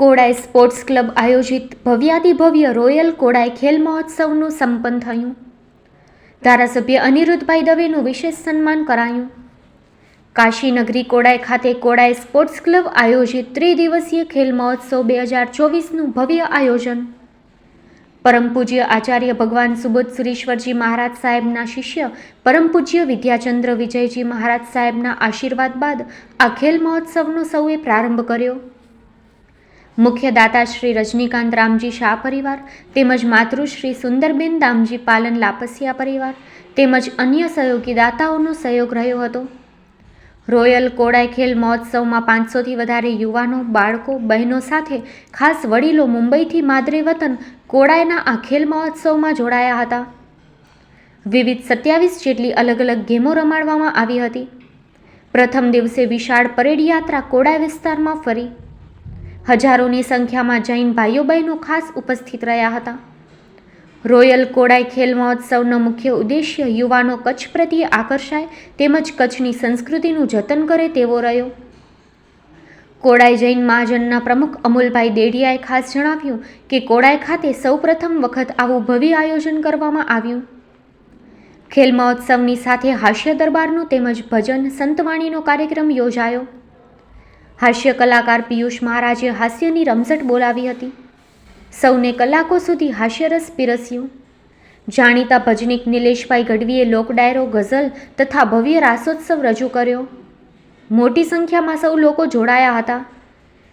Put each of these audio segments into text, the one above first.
Kodai sports club આયોજિત ભવ્યાતિભવ્ય royal Kodai ખેલ મહોત્સવનું સંપન્ન થયું. ધારાસભ્ય અનિરુદ્ધભાઈ દવેનું વિશેષ સન્માન કરાયું. કાશીનગરી કોડાઈ ખાતે કોડાઈ સ્પોર્ટ્સ ક્લબ આયોજિત ત્રિદિવસીય ખેલ મહોત્સવ બે હજાર ચોવીસનું ભવ્ય આયોજન. પરમ પૂજ્ય આચાર્ય ભગવાન સુબોધ સુરીશ્વરજી મહારાજ સાહેબના શિષ્ય પરમ પૂજ્ય વિદ્યાચંદ્ર વિજયજી મહારાજ સાહેબના આશીર્વાદ બાદ આ ખેલ મહોત્સવનો સૌએ પ્રારંભ કર્યો. મુખ્ય દાતા શ્રી રજનીકાંત રામજી શાહ પરિવાર, તેમજ માતૃશ્રી સુંદરબેન દામજી પાલન લાપસિયા પરિવાર, તેમજ અન્ય સહયોગી દાતાઓનો સહયોગ રહ્યો હતો. રોયલ કોડાઈ ખેલ મહોત્સવમાં પાંચસોથી વધારે યુવાનો, બાળકો, બહેનો સાથે ખાસ વડીલો મુંબઈથી માદરે વતન કોડાઈના આ ખેલ મહોત્સવમાં જોડાયા હતા. વિવિધ સત્યાવીસ જેટલી અલગ અલગ ગેમો રમાડવામાં આવી હતી. પ્રથમ દિવસે વિશાળ પરેડ યાત્રા કોડાઈ વિસ્તારમાં ફરી. હજારોની સંખ્યામાં જૈન ભાઈઓ બહેનો ખાસ ઉપસ્થિત રહ્યા હતા. રોયલ કોડાઈ ખેલ મહોત્સવનો મુખ્ય ઉદ્દેશ્ય યુવાનો કચ્છ પ્રત્યે આકર્ષાય તેમજ કચ્છની સંસ્કૃતિનું જતન કરે તેવો રહ્યો. કોડાઈ જૈન મહાજનના પ્રમુખ અમુલભાઈ દેડિયાએ ખાસ જણાવ્યું કે કોડાઈ ખાતે સૌપ્રથમ વખત આવું ભવ્ય આયોજન કરવામાં આવ્યું. ખેલ મહોત્સવની સાથે હાસ્ય દરબારનું તેમજ ભજન સંતવાણીનો કાર્યક્રમ યોજાયો. હાસ્ય કલાકાર પિયુષ મહારાજે હાસ્યની રમઝટ બોલાવી હતી. સૌને કલાકો સુધી હાસ્યરસ પીરસ્યું. જાણીતા ભજનિક નિલેશભાઈ ગઢવીએ લોકડાયરો ગઝલ તથા ભવ્ય રાસોત્સવ રજૂ કર્યો. મોટી સંખ્યામાં સૌ લોકો જોડાયા હતા.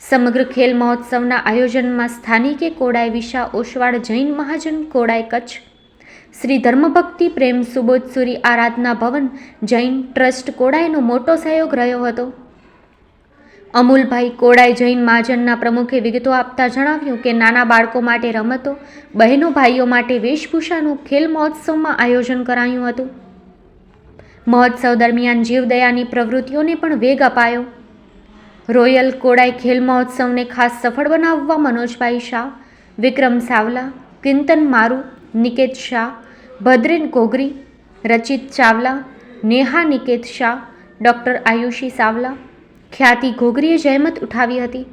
સમગ્ર ખેલ મહોત્સવના આયોજનમાં સ્થાનિકે કોડાઈ, વિશા ઓશવાળ જૈન મહાજન, કોડાઈ, કચ્છ, શ્રી ધર્મભક્તિ, પ્રેમ સુબોધ સુરી આરાધના ભવન, જૈન ટ્રસ્ટ કોડાયનો મોટો સહયોગ રહ્યો હતો. અમુલભાઈ કોડાઈ જૈન મહાજનના પ્રમુખે વિગતો આપતા જણાવ્યું કે નાના બાળકો માટે રમતો, બહેનો ભાઈઓ માટે વેશભૂષાનું ખેલ મહોત્સવમાં આયોજન કરાયું હતું. મહોત્સવ દરમિયાન જીવદયાની પ્રવૃત્તિઓને પણ વેગ અપાયો. રોયલ કોડાઈ ખેલ મહોત્સવને ખાસ સફળ બનાવવા મનોજભાઈ શાહ, વિક્રમ સાવલા, કિંતન મારુ, નિકેત શાહ, ભદ્રેન કોગરી, રચિત ચાવલા, નેહા નિકેત શાહ, ડૉક્ટર આયુષી સાવલા ખ્યાતિ ઘોઘરીએ જહેમત ઉઠાવી હતી.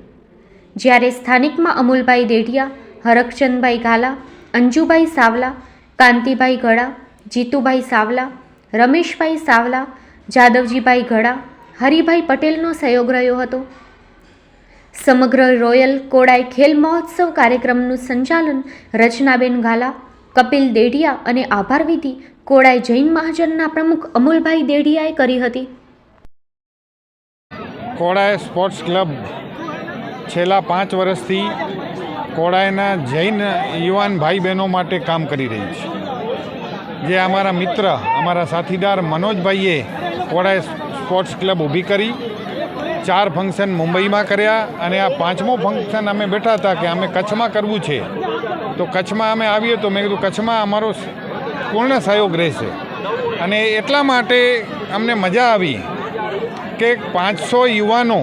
જ્યારે સ્થાનિકમાં અમુલભાઈ દેઢિયા, હરકચંદભાઈ ગાલા, અંજુભાઈ સાવલા, કાંતિભાઈ ગળા, જીતુભાઈ સાવલા, રમેશભાઈ સાવલા, જાદવજીભાઈ ગળા, હરિભાઈ પટેલનો સહયોગ રહ્યો હતો. સમગ્ર રોયલ કોડાઈ ખેલ મહોત્સવ કાર્યક્રમનું સંચાલન રચનાબેન ગાલા, કપિલ દેઢિયા અને આભારવિધિ કોડાઈ જૈન મહાજનના પ્રમુખ અમુલભાઈ દેઢિયાએ કરી હતી. કોડાય સ્પોર્ટ્સ ક્લબ છેલ્લા પાંચ વર્ષથી કોડાયના જૈન યુવાન ભાઈ બહેનો માટે કામ કરી રહી છે. જે અમારા મિત્ર, અમારા સાથીદાર મનોજભાઈએ કોડાય સ્પોર્ટ્સ ક્લબ ઊભી કરી, ચાર ફંક્શન મુંબઈમાં કર્યા અને આ પાંચમો ફંક્શન અમે બેઠા હતા કે અમે કચ્છમાં કરવું છે. તો કચ્છમાં અમે આવીએ તો મેં કીધું, કચ્છમાં અમારો પૂર્ણ સહયોગ રહેશે. અને એટલા માટે અમને મજા આવી. કે પાંચસો યુવાનો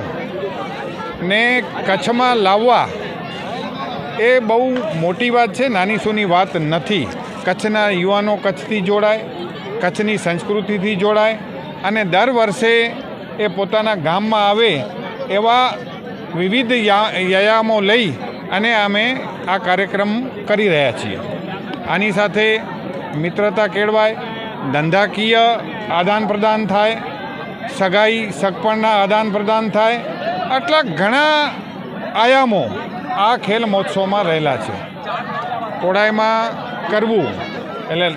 ને કચ્છમાં લાવવા એ બહુ મોટી વાત છે, નાની સૂની વાત નથી. કચ્છના યુવાનો કચ્છથી જોડાય, કચ્છની સંસ્કૃતિથી જોડાય અને દર વર્ષે એ પોતાના ગામમાં આવે એવા વિવિધ વ્યાયામો લઈ અને અમે આ કાર્યક્રમ કરી રહ્યા છીએ. આની સાથે મિત્રતા કેળવાય, ધંધાકીય આદાન પ્રદાન થાય સગાઈ સગપણના આદાન પ્રદાન થાય આટલા ઘણા આયામો આ ખેલ મહોત્સવમાં રહેલા છે. કોડાઈમાં કરવું એટલે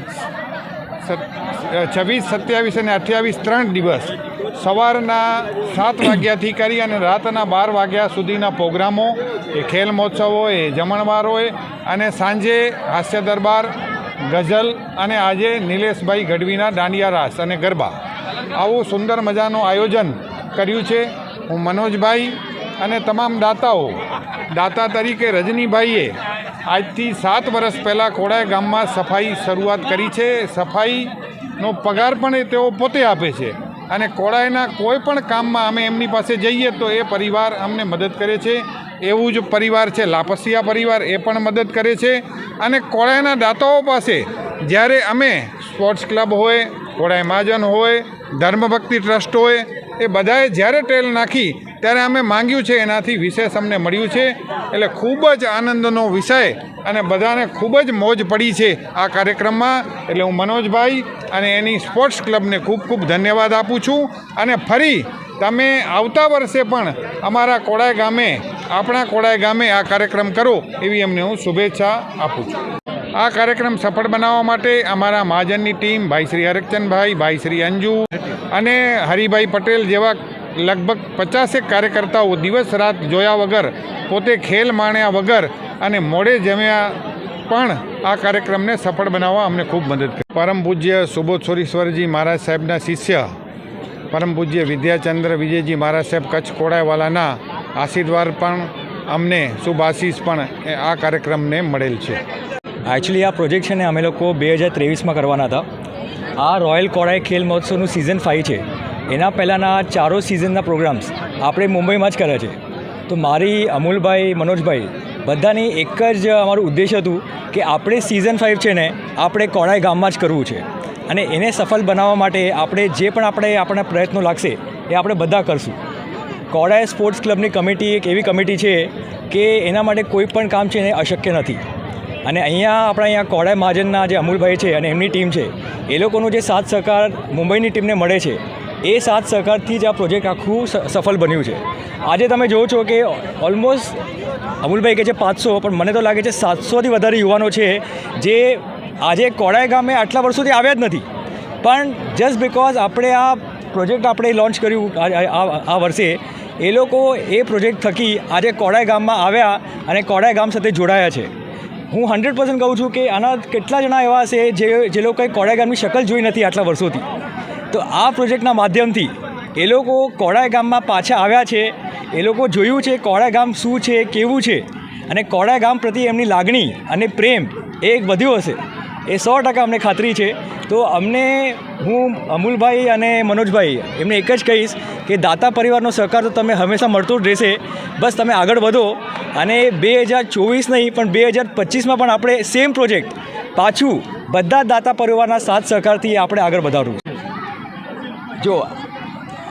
છવ્વીસ, સત્યાવીસ અને અઠ્યાવીસ ત્રણ દિવસ સવારના સાત વાગ્યાથી કરી અને રાતના બાર વાગ્યા સુધીના પ્રોગ્રામો, એ ખેલ મહોત્સવ હોય એ જમણવાર હોય અને સાંજે હાસ્ય દરબાર, ગઝલ અને આજે નિલેશભાઈ ગઢવીના દાંડિયા રાસ અને ગરબા. આવું સુંદર મજાનું આયોજન કર્યું છે. હું મનોજભાઈ અને તમામ દાતાઓ, દાતા તરીકે રજનીભાઈએ આજથી સાત વર્ષ પહેલાં ખોડાય ગામમાં સફાઈ શરૂઆત કરી છે. સફાઈનો પગાર પણ એ તેઓ પોતે આપે છે અને કોડાઈના કોઈ પણ કામમાં અમે એમની પાસે જઈએ તો એ પરિવાર અમને મદદ કરે છે. એવું જ પરિવાર છે, લાપસિયા પરિવાર એ પણ મદદ કરે છે. અને કોડાઈના દાતાઓ પાસે જ્યારે અમે સ્પોર્ટ્સ ક્લબ હોય કોળાય મહાજન હોય ધર્મભક્તિ ટ્રસ્ટોએ એ બધાએ જ્યારે ટેલ નાખી, ત્યારે અમે માંગ્યું છે એનાથી વિશેષ અમને મળ્યું છે. એટલે ખૂબ જ આનંદનો વિષય અને બધાને ખૂબ જ મોજ પડી છે આ કાર્યક્રમમાં. એટલે હું મનોજભાઈ અને એની સ્પોર્ટ્સ ક્લબને ખૂબ ખૂબ ધન્યવાદ આપું છું. અને ફરી તમે આવતા વર્ષે પણ અમારા કોડાય ગામે, આપણા કોડાય ગામે આ કાર્યક્રમ કરો એવી એમને હું શુભેચ્છા આપું છું. આ કાર્યક્રમ સફળ બનાવવા માટે અમારા મહાજનની ટીમ, ભાઈ શ્રી હરકચંદભાઈ, ભાઈ શ્રી અંજુ અને હરિભાઈ પટેલ જેવા લગભગ પચાસેક કાર્યકર્તાઓ દિવસ રાત જોયા વગર, પોતે ખેલ માણ્યા વગર અને મોડે જમ્યા પણ આ કાર્યક્રમને સફળ બનાવવા અમને ખૂબ મદદ કરી. પરમ પૂજ્ય સુબોધશ્વરીશ્વરજી મહારાજ સાહેબના શિષ્ય, પરમ પૂજ્ય વિદ્યાચંદ્ર વિજયજી મહારાજ સાહેબ કચ્છ કોડાયવાલાના આશીર્વાદ પણ અમને શુભ આશીષ પણ આ કાર્યક્રમને મળેલ છે. એકચ્યુઅલી આ પ્રોજેક્ટ છે ને અમે લોકો બે હજાર ત્રેવીસમાં કરવાના હતા. આ રોયલ કોડાઈ ખેલ મહોત્સવનું સિઝન ફાઇવ છે. એના પહેલાંના ચારો સિઝનના પ્રોગ્રામ્સ આપણે મુંબઈમાં જ કર્યા છે. તો મારી અમૂલભાઈ, મનોજભાઈ બધાની એક જ અમારું ઉદ્દેશ હતું કે આપણે સિઝન ફાઇવ છે ને આપણે કોડાઈ ગામમાં જ કરવું છે. અને એને સફળ બનાવવા માટે આપણે જે પણ આપણે આપણા પ્રયત્નો લાગશે એ આપણે બધા કરશું. કોડાઈ સ્પોર્ટ્સ ક્લબની કમિટી એક એવી કમિટી છે કે એના માટે કોઈ પણ કામ છે એને અશક્ય નથી. અને અહીંયા આપણા અહીંયા કોડાઈ મહાજનના જે અમૂલભાઈ છે અને એમની ટીમ છે, એ લોકોનો જે સાથ સહકાર મુંબઈની ટીમને મળે છે, એ સાથ સહકારથી જ આ પ્રોજેક્ટ આખું સફળ બન્યું છે. આજે તમે જુઓ છો કે ઓલમોસ્ટ અમૂલભાઈ કહે છે પાંચસો, પણ મને તો લાગે છે સાતસોથી વધારે યુવાનો છે જે આજે કોડાઈ ગામે આટલા વર્ષોથી આવ્યા જ નથી. પણ જસ્ટ બિકોઝ આપણે આ પ્રોજેક્ટ આપણે લોન્ચ કર્યું આ- વર્ષે, એ લોકો એ પ્રોજેક્ટ થકી આજે કોડાઈ ગામમાં આવ્યા અને કોડાઈ ગામ સાથે જોડાયા છે. હું હંડ્રેડ પર્સન્ટ કહું છું કે આના કેટલા જણા એવા હશે જે જે લોકોએ ગામની શકલ જોઈ નથી આટલા વર્ષોથી. તો આ પ્રોજેક્ટના માધ્યમથી એ લોકો કોડાઈ ગામમાં પાછા આવ્યા છે, એ લોકો જોયું છે કોડાઈ ગામ શું છે, કેવું છે, અને કોડાઈ ગામ પ્રત્યે એમની લાગણી અને પ્રેમ એ વધ્યો હશે. એ સો ટકા અમને ખાતરી છે. તો અમને હું અમૂલભાઈ અને મનોજભાઈ એમને એક જ કહીશ કે દાતા પરિવારનો સહકાર તો તમે હંમેશા મળતો જ રહેશે. બસ તમે આગળ વધો અને બે હજાર ચોવીસ નહીં, પણ બે હજાર પચીસમાં પણ આપણે સેમ પ્રોજેક્ટ પાછું બધા દાતા પરિવારના સાથ સહકારથી આપણે આગળ વધારવું. જો,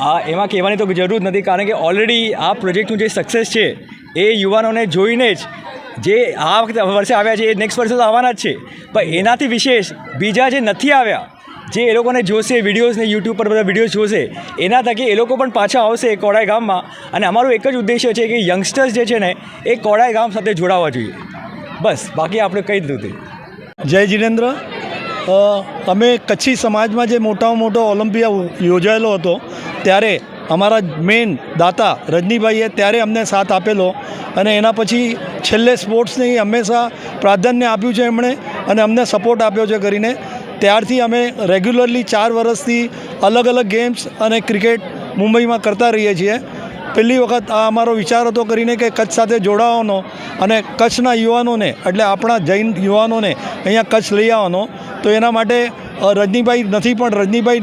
આ એમાં કહેવાની તો જરૂર નથી, કારણ કે ઓલરેડી આ પ્રોજેક્ટનું જે સક્સેસ છે, એ યુવાનોને જોઈને જ જે આ વખતે વર્ષે આવ્યા છે, એ નેક્સ્ટ વર્ષે તો આવવાના જ છે. પણ એનાથી વિશેષ બીજા જે નથી આવ્યા, જે એ લોકોને જોશે વિડીયોઝને યુટ્યુબ પર બધા વિડીયોઝ જોશે, એના થકી એ લોકો પણ પાછા આવશે કોડાઈ ગામમાં. અને અમારું એક જ ઉદ્દેશ્ય છે કે યંગસ્ટર્સ જે છે ને, એ કોડાઈ ગામ સાથે જોડાવા જોઈએ. બસ, બાકી આપણે કહી દીધું તે. જય જીનેન્દ્ર. અમે કચ્છી સમાજમાં જે મોટામાં મોટો ઓલિમ્પિયા યોજાયેલો હતો, ત્યારે અમારા મેઇન દાતા રજનીભાઈએ ત્યારે અમને સાથ આપેલો અને એના પછી છેલ્લે સ્પોર્ટ્સને હંમેશા પ્રાધાન્ય આપ્યું છે એમણે અને અમને સપોર્ટ આપ્યો છે કરીને. ત્યારથી અમે રેગ્યુલરલી ચાર વર્ષથી અલગ અલગ ગેમ્સ અને ક્રિકેટ મુંબઈમાં કરતા રહીએ છીએ. પહેલી વખત આ અમારો વિચાર હતો કરીને કે કચ્છ સાથે જોડાવાનો અને કચ્છના યુવાનોને, એટલે આપણા જૈન યુવાનોને અહીંયા કચ્છ લઈ આવવાનો. તો એના માટે રજનીભાઈ નથી, પણ રજનીભાઈ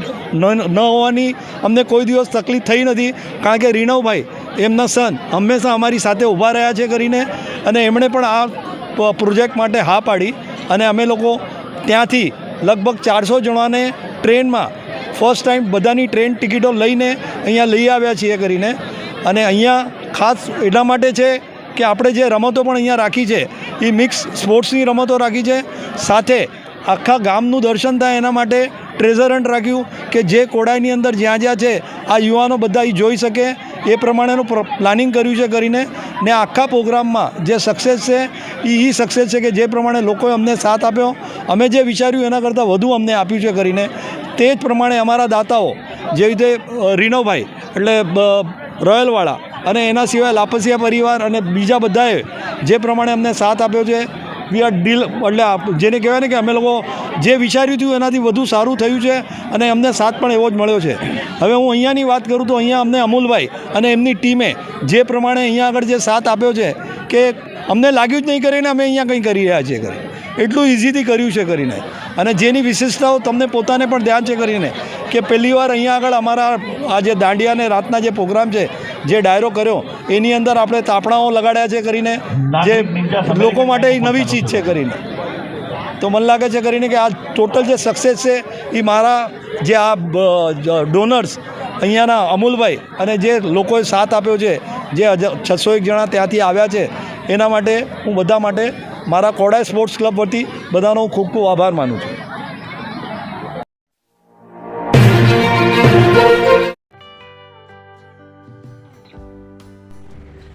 ન હોવાની અમને કોઈ દિવસ તકલીફ થઈ નથી. કારણ કે રીણવભાઈ એમના સન હંમેશા અમારી સાથે ઊભા રહ્યા છે કરીને અને એમણે પણ આ પ્રોજેક્ટ માટે હા પાડી અને અમે લોકો ત્યાંથી લગભગ ચારસો જણાને ટ્રેનમાં ફર્સ્ટ ટાઈમ બધાની ટ્રેન ટિકિટો લઈને અહીંયા લઈ આવ્યા છીએ કરીને. અને અહીંયા ખાસ એટલા માટે છે કે આપણે જે રમતો પણ અહીંયા રાખી છે, એ મિક્સ સ્પોર્ટ્સની રમતો રાખી છે. સાથે આખા ગામનું દર્શન થાય એના માટે ટ્રેઝર હન્ટ રાખ્યું કે જે કોડાઈની અંદર જ્યાં જ્યાં છે, આ યુવાનો બધા એ જોઈ શકે. એ પ્રમાણેનું પ્લાનિંગ કર્યું છે કરીને ને આખા પ્રોગ્રામમાં જે સક્સેસ છે એ એ સક્સેસ છે કે જે પ્રમાણે લોકોએ અમને સાથ આપ્યો. અમે જે વિચાર્યું એના કરતાં વધુ અમને આપ્યું છે કરીને. તે જ પ્રમાણે અમારા દાતાઓ, જે રીતે રીનોભાઈ એટલે રોયલવાળા અને એના સિવાય લાપસિયા પરિવાર અને બીજા બધાએ જે પ્રમાણે અમને સાથ આપ્યો છે વી આર ડીલ એટલે જેને કહેવાય ને કે અમે લોકો જે વિચાર્યું હતું એનાથી વધુ સારું થયું છે અને અમને સાથ પણ એવો જ મળ્યો છે. હવે હું અહીંયાની વાત કરું તો અહીંયા અમને અમૂલભાઈ અને એમની ટીમે જે પ્રમાણે અહીંયા આગળ જે સાથ આપ્યો છે કે અમને લાગ્યું જ નહીં કરીને અમે અહીંયા કંઈ કરી રહ્યા છીએ કરી એટલું ઇઝીથી કર્યું છે કરીને. અને જેની વિશેષતાઓ તમને પોતાને પણ ધ્યાન છે કરીને કે પહેલીવાર અહીંયા આગળ અમારા આ જે દાંડિયા અને રાતના જે પ્રોગ્રામ છે જે ડાયરો કર્યો એની અંદર આપણે તાપણાઓ લગાડ્યા છે કરીને જે લોકો માટે એ નવી ચીજ છે કરીને. તો મને લાગે છે કરીને કે આ ટોટલ જે સક્સેસ છે એ મારા જે આ ડોનર્સ અહીંયાના અમૂલભાઈ અને જે લોકોએ સાથ આપ્યો છે જે છસો એક જણા ત્યાંથી આવ્યા છે એના માટે હું બધા માટે મારા કોડાય સ્પોર્ટ્સ ક્લબ વતી બધાનો હું ખૂબ ખૂબ આભાર માનું છું.